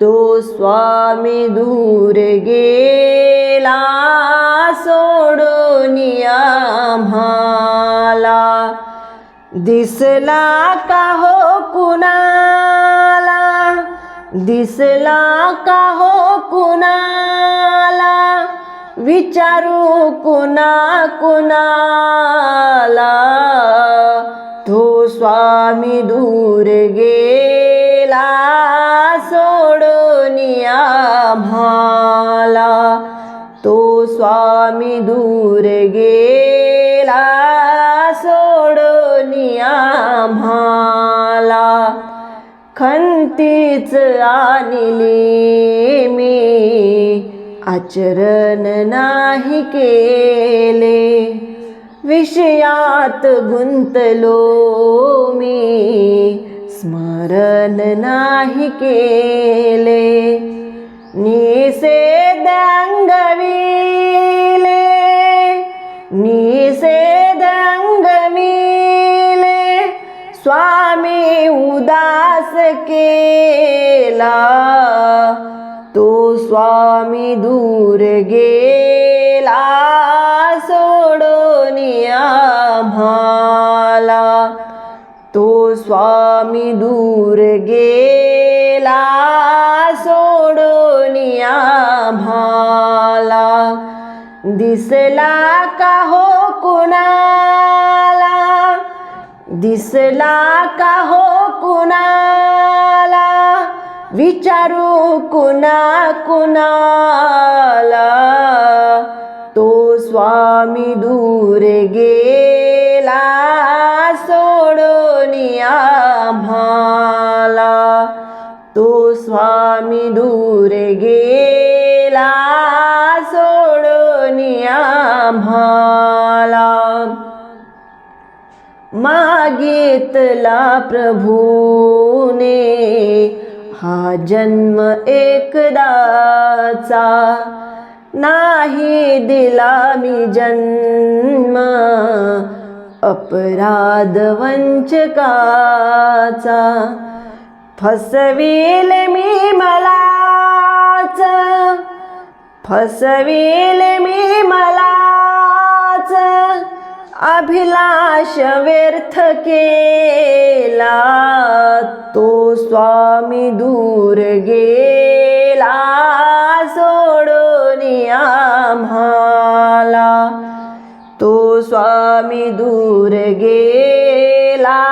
तो स्वामी दूर गेला सोडून आम्हाला दिसला का हो कुणाला? दिसला का हो कुणाला? विचारू कुणा कुणाला? तो स्वामी दूर गेला आम्हाला तो स्वामी दूर गेला सोडून आम्हाला. खंतीच आणली मी आचरण नाही केले. विषयात गुंतलो मी स्मरण नाही केले. निषेधमले निषेधमील स्वामी उद केवला स्वामी दूरगन तो स्वामी दूर गेला सोडोनिया भाला. दिसला का हो कुणाला? दिसला का हो कुणाला? विचारू कुणा कुणाला? तो स्वामी दूर गेला आम्हाला तो स्वामी दूर गेला सोडून आम्हाला. मागितला प्रभूने हा जन्म एकदाचा नाही दिला मी जन्म. अपराध वंचकाचा फसविल मी मलाच. फसविल मी मलाच. अभिलाष व्यर्थ केला. तो स्वामी दूर गेला. सोडून आम्हा तो स्वामी दूर गेला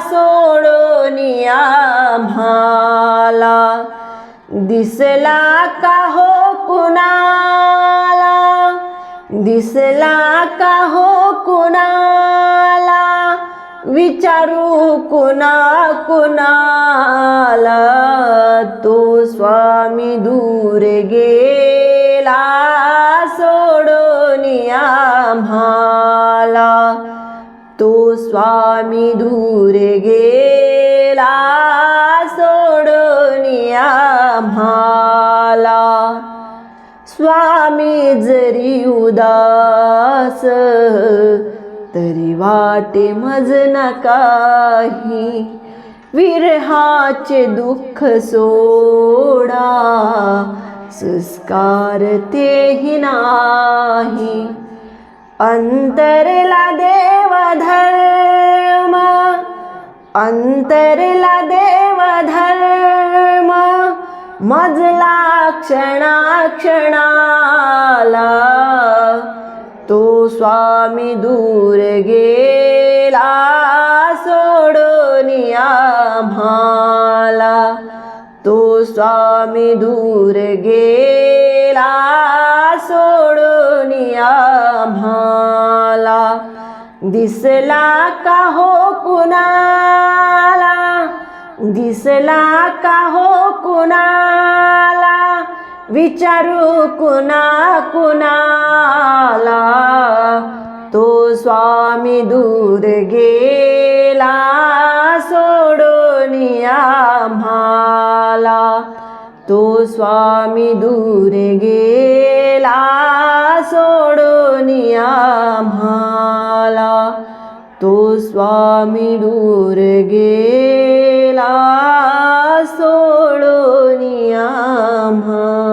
सोडोनिया भाला. दिसला का हो कुणाला? दिसला का हो कुणाला? विचारू कुणा कुणाला? तो स्वामी दूर गेला सो आम्हाला तो स्वामी दूर गेला सोडून आम्हाला. स्वामी जरी उदास तरी वाटे मज काही. विरहाचे दुःख सोडा संस्कार तेही नाही. अंतरला देव धर्म अंतरला देव धर्म मजला क्षणा क्षणाला तो स्वामी दूर गेला सोडून भाला तो स्वामी दूर गेला सोडून आम्हाला दिसला का हो कुणाला? दिसला का हो कुणाला? विचारू कुणा कुणाला? तो स्वामी दूर गेला सोडोनिया म्हाला तो स्वामी दूर गेला सोडून आम्हाला. तो स्वामी दूर गेला. सोडून नमः